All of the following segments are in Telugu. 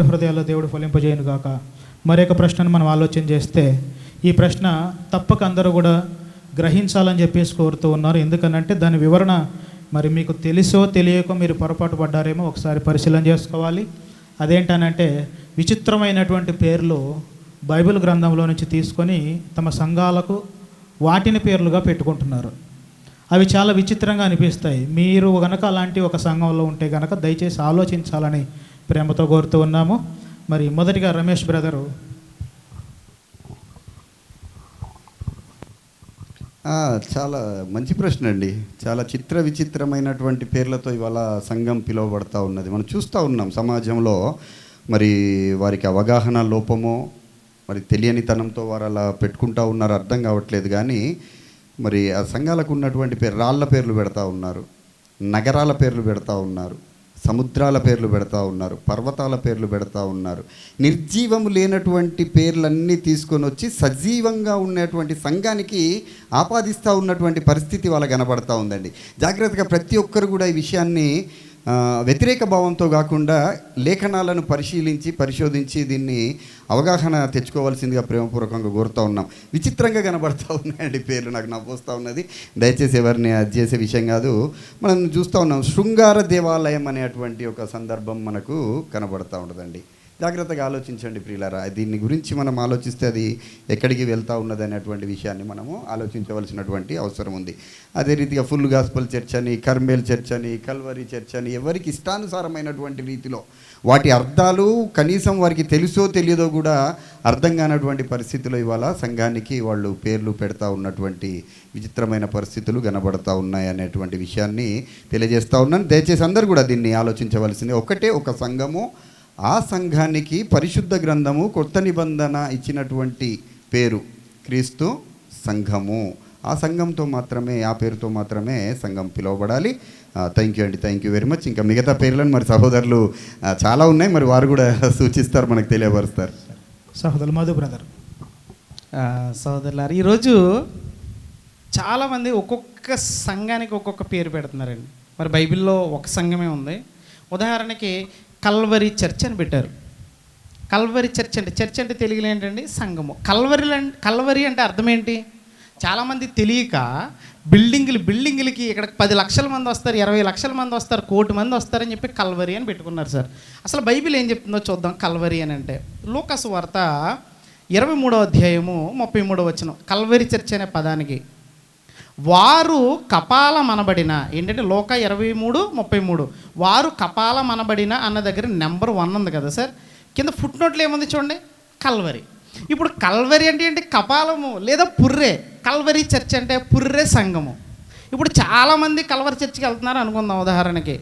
హృదయాల్లో దేవుడు ఫలింపజేయను గాక. మరొక ప్రశ్నను మనం ఆలోచన చేస్తే ఈ ప్రశ్న తప్పక అందరూ కూడా గ్రహించాలని చెప్పేసి కోరుతూ ఉన్నారు. ఎందుకనంటే దాని వివరణ మరి మీకు తెలుసో తెలియకో మీరు పొరపాటు పడ్డారేమో ఒకసారి పరిశీలన చేసుకోవాలి. అదేంటనంటే విచిత్రమైనటువంటి పేర్లు బైబిల్ గ్రంథంలో నుంచి తీసుకొని తమ సంఘాలకు వాటిని పేర్లుగా పెట్టుకుంటున్నారు. అవి చాలా విచిత్రంగా అనిపిస్తాయి. మీరు కనుక అలాంటి ఒక సంఘంలో ఉంటే కనుక దయచేసి ఆలోచించాలని ప్రేమతో కోరుతూ ఉన్నాము. మరి మొదటిగా రమేష్ బ్రదరు. చాలా మంచి ప్రశ్న అండి. చాలా చిత్ర విచిత్రమైనటువంటి పేర్లతో ఇవాళ సంఘం పిలువబడతా ఉన్నది. మనం చూస్తూ ఉన్నాం సమాజంలో మరి వారికి అవగాహన లోపమో మరి తెలియనితనంతో వారు అలా పెట్టుకుంటా ఉన్నారు అర్థం కావట్లేదు కానీ మరి ఆ సంఘాలకు ఉన్నటువంటి పేరు రాళ్ళ పేర్లు పెడతా ఉన్నారు. నగరాల పేర్లు పెడతా ఉన్నారు. సముద్రాల పేర్లు పెడతా ఉన్నారు పర్వతాల పేర్లు పెడతా ఉన్నారు. నిర్జీవము లేనటువంటి పేర్లన్నీ తీసుకొని వచ్చి సజీవంగా ఉన్నటువంటి సంఘానికి ఆపాదిస్తూ ఉన్నటువంటి పరిస్థితి వాళ్ళ కనబడతా ఉందండి. జాగ్రత్తగా ప్రతి ఒక్కరు కూడా ఈ విషయాన్ని వ్యతిరేక భావంతో కాకుండా లేఖనాలను పరిశీలించి పరిశోధించి దీన్ని అవగాహన తెచ్చుకోవాల్సిందిగా ప్రేమపూర్వకంగా కోరుతూ ఉన్నాం. విచిత్రంగా కనబడతా ఉన్నాయండి పేర్లు. నాకు నవ్వొస్తూ ఉన్నది. దయచేసి ఎవరిని అది చేసే విషయం కాదు. మనం చూస్తూ ఉన్నాం శృంగార దేవాలయం అనేటువంటి ఒక సందర్భం మనకు కనబడతా ఉండదండి. జాగ్రత్తగా ఆలోచించండి ప్రియులరా. దీన్ని గురించి మనం ఆలోచిస్తే అది ఎక్కడికి వెళ్తూ ఉన్నది అనేటువంటి విషయాన్ని మనము ఆలోచించవలసినటువంటి అవసరం ఉంది. అదే రీతిగా ఫుల్ గాస్పల్ చర్చ్ అని కర్మేల్ చర్చ్ అని కల్వరి చర్చ్ అని ఎవరికి ఇష్టానుసారమైనటువంటి రీతిలో వాటి అర్థాలు కనీసం వారికి తెలుసో తెలియదో కూడా అర్థం కానటువంటి పరిస్థితిలో ఇవాళ సంఘానికి వాళ్ళు పేర్లు పెడతా ఉన్నటువంటి విచిత్రమైన పరిస్థితులు కనబడతా ఉన్నాయి అనేటువంటి విషయాన్ని తెలియజేస్తా ఉన్నాను. దయచేసి అందరూ కూడా దీన్ని ఆలోచించవలసింది. ఒకటే ఒక సంఘము ఆ సంఘానికి పరిశుద్ధ గ్రంథము కొత్త నిబంధన ఇచ్చినటువంటి పేరు క్రీస్తు సంఘము. ఆ సంఘంతో మాత్రమే ఆ పేరుతో మాత్రమే సంఘం పిలువబడాలి. థ్యాంక్ యూ అండి థ్యాంక్ యూ వెరీ మచ్ ఇంకా మిగతా పేర్లను మరి సహోదరులు చాలా ఉన్నాయి. మరి వారు కూడా సూచిస్తారు మనకు తెలియపరుస్తారు. సహోదరు మధు బ్రదర్ ఆ, సోదరులారు ఈరోజు చాలామంది ఒక్కొక్క సంఘానికి ఒక్కొక్క పేరు పెడుతున్నారండి. మరి బైబిల్లో ఒక సంఘమే ఉంది. ఉదాహరణకి కల్వరి చర్చ్ అని పెట్టారు. కల్వరి చర్చ్ అంటే చర్చ్ అంటే తెలుగులో ఏంటండి? సంఘము. కల్వరి కల్వరి అంటే అర్థం ఏంటి? చాలామంది తెలియక బిల్డింగులు బిల్డింగులకి ఇక్కడ పది లక్షల మంది వస్తారు ఇరవై లక్షల మంది వస్తారు కోటి మంది వస్తారని చెప్పి కల్వరి అని పెట్టుకున్నారు సార్. అసలు బైబిల్ ఏం చెప్తుందో చూద్దాం కల్వరి అని అంటే. లోకస్ వార్త ఇరవై మూడో అధ్యాయము ముప్పై మూడో వచనం. కల్వరి చర్చ్ అనే పదానికి వారు కపాల మనబడిన ఏంటంటే లోక ఇరవై మూడు ముప్పై మూడు. వారు కపాల మనబడిన అన్న దగ్గర నెంబర్ వన్ ఉంది కదా సార్. కింద ఫుట్ నోట్లు ఏముంది చూడండి? కల్వరి. ఇప్పుడు కల్వరి అంటే ఏంటి? కపాలము లేదా పుర్రే. కల్వరి చర్చ్ అంటే పుర్రే సంఘము. ఇప్పుడు చాలామంది కల్వరి చర్చికి వెళ్తున్నారు అనుకుందాం ఉదాహరణకి.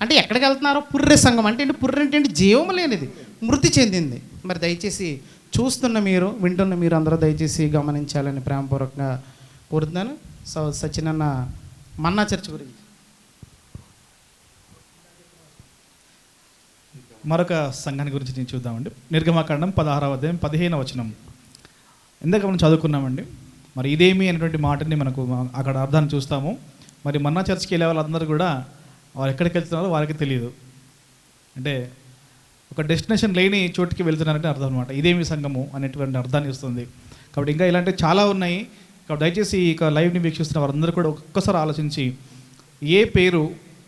అంటే ఎక్కడికి వెళ్తున్నారు? పుర్రె సంఘం. అంటే ఏంటి? పుర్రె అంటే ఏంటి? జీవం లేనిది. మృతి చెందింది. మరి దయచేసి చూస్తున్న మీరు వింటున్న మీరు అందరూ దయచేసి గమనించాలని ప్రేమపూర్వకంగా కోరుతున్నాను. సో సచినన్న మన్నా చర్చ్ గురించి. మరొక సంఘాన్ని గురించి నేను చూద్దామండి. నిర్గమాకాండం పదహారవ అధ్యాయం పదిహేను వచనం. ఇందాక మనం చదువుకున్నామండి. మరి ఇదేమి అనేటువంటి మాటని మనకు అక్కడ అర్థాన్ని చూస్తాము. మరి మన్నా చర్చ్కి వెళ్ళే వాళ్ళందరూ కూడా వారు ఎక్కడికి వెళ్తున్నారో వారికి తెలియదు. అంటే ఒక డెస్టినేషన్ లేని చోటుకి వెళ్తున్నారంటే అర్థం అనమాట ఇదేమి సంఘము అనేటువంటి అర్థాన్ని ఇస్తుంది. కాబట్టి ఇంకా ఇలాంటివి చాలా ఉన్నాయి. కాబట్టి దయచేసి ఇక లైవ్ని వీక్షిస్తున్న వారందరూ కూడా ఒక్కసారి ఆలోచించి ఏ పేరు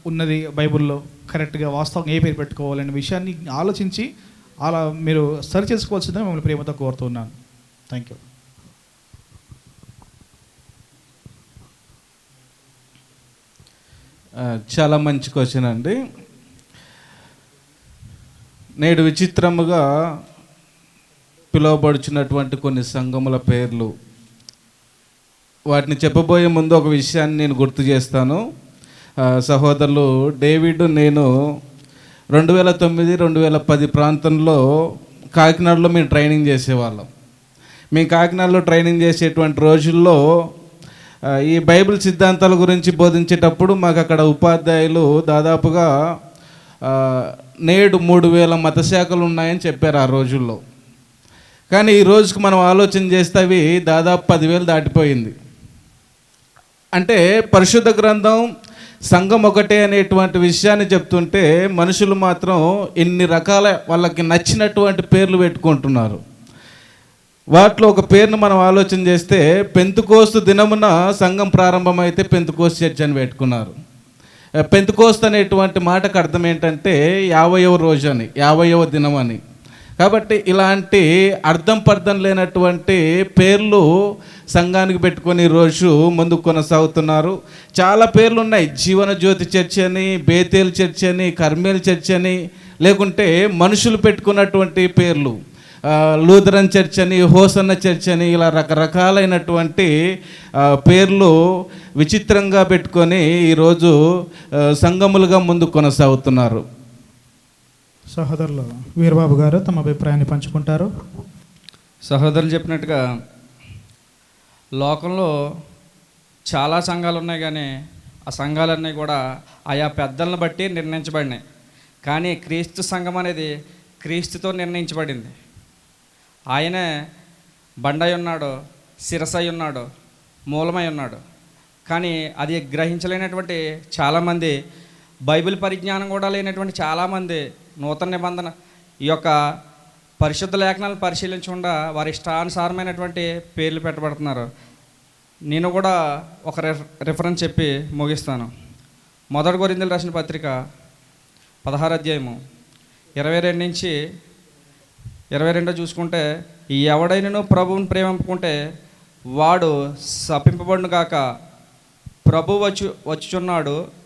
ఉన్నది బైబిల్లో కరెక్ట్గా వాస్తవం ఏ పేరు పెట్టుకోవాలనే విషయాన్ని ఆలోచించి అలా మీరు సరి చేసుకోవాల్సిందని మిమ్మల్ని ప్రేమతో కోరుతున్నాను. థ్యాంక్ యూ చాలా మంచి క్వశ్చన్ అండి. నేడు విచిత్రముగా పిలువబడుచున్నటువంటి కొన్ని సంఘముల పేర్లు వాటిని చెప్పబోయే ముందు ఒక విషయాన్ని నేను గుర్తు చేస్తాను. సహోదరులు డేవిడ్ నేను రెండు వేల తొమ్మిది రెండు వేల పది ప్రాంతంలో కాకినాడలో మేము ట్రైనింగ్ చేసేవాళ్ళం. మేము కాకినాడలో ట్రైనింగ్ చేసేటువంటి రోజుల్లో ఈ బైబిల్ సిద్ధాంతాల గురించి బోధించేటప్పుడు మాకు అక్కడ ఉపాధ్యాయులు దాదాపుగా నేడు మూడు వేల మత శాఖలు ఉన్నాయని చెప్పారు ఆ రోజుల్లో. కానీ ఈ రోజుకి మనం ఆలోచన చేస్తే అవి దాదాపు పదివేలు దాటిపోయింది. అంటే పరిశుద్ధ గ్రంథం సంఘం ఒకటే అనేటువంటి విషయాన్ని చెప్తుంటే మనుషులు మాత్రం ఎన్ని రకాల వాళ్ళకి నచ్చినటువంటి పేర్లు పెట్టుకుంటున్నారు. వాటిలో ఒక పేరును మనం ఆలోచన చేస్తే పెంతుకోస్తు దినమున సంఘం ప్రారంభమైతే పెంతుకోస్తు చర్చ్ అని పెట్టుకున్నారు. పెంతుకోస్తు అనేటువంటి మాటకు అర్థం ఏంటంటే యాభైవ రోజు అని యాభైవ దినం అని కాబట్టి ఇలాంటి అర్థం పర్థం లేనటువంటి పేర్లు సంఘానికి పెట్టుకొని ఈ రోజు ముందుకు కొనసాగుతున్నారు. చాలా పేర్లు ఉన్నాయి జీవన జ్యోతి చర్చ్ అని బేతేలు చర్చ్ అని కర్మేలు చర్చ్ అని లేకుంటే మనుషులు పెట్టుకున్నటువంటి పేర్లు. ఆ, లూథరన్ చర్చ్ అని హోసన్న చర్చ్ అని ఇలా రకరకాలైనటువంటి పేర్లు విచిత్రంగా పెట్టుకొని ఈరోజు సంఘములుగా ముందు కొనసాగుతున్నారు. సహోదరులు వీరబాబు గారు తమ అభిప్రాయాన్ని పంచుకుంటారు. సహోదరులు చెప్పినట్టుగా లోకంలో చాలా సంఘాలు ఉన్నాయి కానీ ఆ సంఘాలన్నీ కూడా ఆయా పెద్దలను బట్టి నిర్ణయించబడినాయి. కానీ క్రీస్తు సంఘం అనేది క్రీస్తుతో నిర్ణయించబడింది. ఆయనే బండై ఉన్నాడు శిరసై ఉన్నాడు మూలమై ఉన్నాడు. కానీ అది గ్రహించలేనటువంటి చాలామంది బైబిల్ పరిజ్ఞానం కూడా లేనటువంటి చాలామంది నూతన నిబంధన ఈ యొక్క పరిశుద్ధ లేఖనాలు పరిశీలించకుండా వారి ఇష్టానుసారమైనటువంటి పేర్లు పెట్టబడుతున్నారు. నేను కూడా ఒక రిఫరెన్స్ చెప్పి ముగిస్తాను. మొదటి కొరిందులు రాసిన పత్రిక పదహారు అధ్యాయము ఇరవై రెండు నుంచి ఇరవై రెండో చూసుకుంటే ఎవడైనను ప్రభువుని ప్రేమింపుకుంటే వాడు శపింపబడును కాక ప్రభు వచ్చు వచ్చుచున్నాడు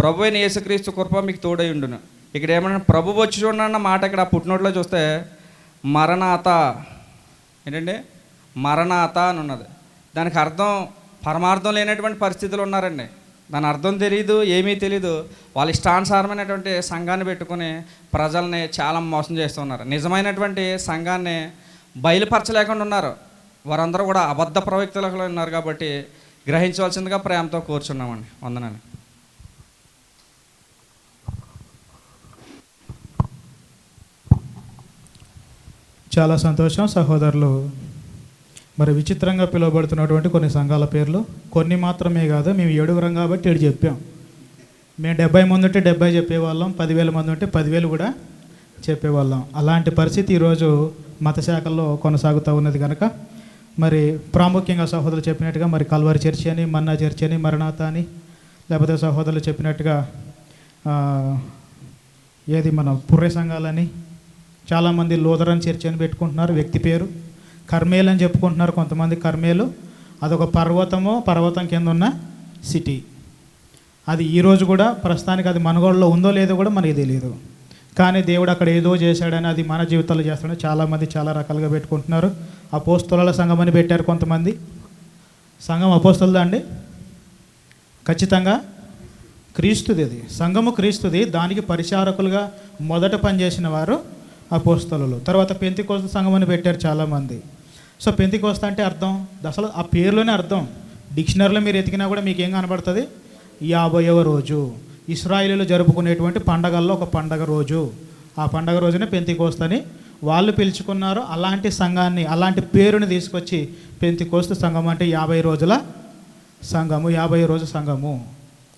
ప్రభు అయిన యేసుక్రీస్తు కృప మీకు తోడై ఉండును. ఇక్కడ ఏమన్నా ప్రభు వచ్చి చూడన్న మాట ఇక్కడ పుట్టినోట్లో చూస్తే మరణాత ఏంటండి? మరణాత అని ఉన్నది. దానికి అర్థం పరమార్థం లేనటువంటి పరిస్థితులు ఉన్నారండి. దాని అర్థం తెలియదు ఏమీ తెలియదు వాళ్ళ ఇష్టానుసారమైనటువంటి సంఘాన్ని పెట్టుకుని ప్రజల్ని చాలా మోసం చేస్తున్నారు. నిజమైనటువంటి సంఘాన్ని బయలుపరచలేకుండా ఉన్నారు. వారందరూ కూడా అబద్ధ ప్రవక్తలు ఉన్నారు కాబట్టి గ్రహించవలసిందిగా ప్రేమతో కూర్చున్నామండి. వందనాలు. చాలా సంతోషం సహోదరులు. మరి విచిత్రంగా పిలువబడుతున్నటువంటి కొన్ని సంఘాల పేర్లు కొన్ని మాత్రమే కాదు మేము ఏడుగురం కాబట్టి ఏడు చెప్పాం. మేము డెబ్బై మంది ఉంటే డెబ్బై చెప్పేవాళ్ళం పదివేల మంది ఉంటే పదివేలు కూడా చెప్పేవాళ్ళం. అలాంటి పరిస్థితి ఈరోజు మత శాఖల్లో కొనసాగుతూ ఉన్నది కనుక మరి ప్రాముఖ్యంగా సహోదరులు చెప్పినట్టుగా మరి కల్వరి చర్చి అని మన్నా చర్చి అని మరణాత అని లేకపోతే సహోదరులు చెప్పినట్టుగా ఏది మన పుర్రె సంఘాలని చాలామంది లోదరన్ చర్చ్ అని పెట్టుకుంటున్నారు వ్యక్తి పేరు. కర్మేల్ అని చెప్పుకుంటున్నారు కొంతమంది కర్మేలు. అదొక పర్వతము పర్వతం కింద ఉన్న సిటీ. అది ఈరోజు కూడా ప్రస్తుతానికి అది మనగోడలో ఉందో లేదో కూడా మనకి తెలియదు కానీ దేవుడు అక్కడ ఏదో చేశాడని అది మన జీవితాల్లో చేస్తాడని చాలామంది చాలా రకాలుగా పెట్టుకుంటున్నారు. అపోస్తుల సంఘం అని పెట్టారు కొంతమంది. సంఘం అపోస్తులదా అండి? ఖచ్చితంగా క్రీస్తుది అది. సంఘము క్రీస్తుది. దానికి పరిచారకులుగా మొదట పనిచేసిన వారు అపోస్తలు తర్వాత పెంతికోస్త సంఘం అని పెట్టారు చాలామంది. సో పెంతికోస్త అంటే అర్థం? అసలు ఆ పేరులోనే అర్థం. డిక్షనరీలో మీరు ఎతికినా కూడా మీకు ఏం కనబడుతుంది? యాభైవ రోజు. ఇస్రాయిలీలు జరుపుకునేటువంటి పండగల్లో ఒక పండగ రోజు. ఆ పండగ రోజునే పెంతికోస్తని వాళ్ళు పిలుచుకున్నారు. అలాంటి సంఘాన్ని అలాంటి పేరుని తీసుకొచ్చి పెంతికోస్తు సంఘం అంటే యాభై రోజుల సంఘము యాభై రోజు సంఘము.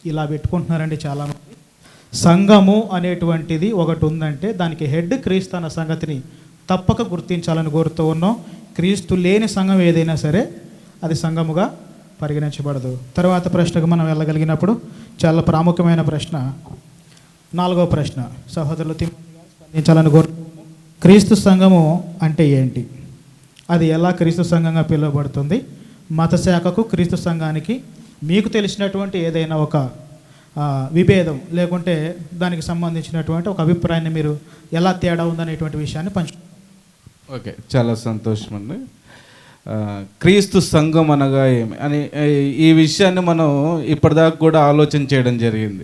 ఇలా పెట్టుకుంటున్నారండి చాలామంది. సంఘము అనేటువంటిది ఒకటి ఉందంటే దానికి హెడ్ క్రీస్తు అన్న సంగతిని తప్పక గుర్తించాలని కోరుతూ ఉన్నాం. క్రీస్తు లేని సంఘం ఏదైనా సరే అది సంఘముగా పరిగణించబడదు. తర్వాత ప్రశ్నకు మనం వెళ్ళగలిగినప్పుడు చాలా ప్రాముఖ్యమైన ప్రశ్న నాలుగో ప్రశ్న. సహోదరులు స్పందించాలని కోరు క్రీస్తు సంఘము అంటే ఏంటి? అది ఎలా క్రీస్తు సంఘంగా పిలువబడుతుంది? మత శాఖకు క్రీస్తు సంఘానికి మీకు తెలిసినటువంటి ఏదైనా ఒక విభేదం లేకుంటే దానికి సంబంధించినటువంటి ఒక అభిప్రాయాన్ని మీరు ఎలా తేడా ఉందనేటువంటి విషయాన్ని పంచు ఓకే చాలా సంతోషం అండి. క్రీస్తు సంఘం అనగా ఏమి? అని ఈ విషయాన్ని మనం ఇప్పటిదాకా కూడా ఆలోచన చేయడం జరిగింది.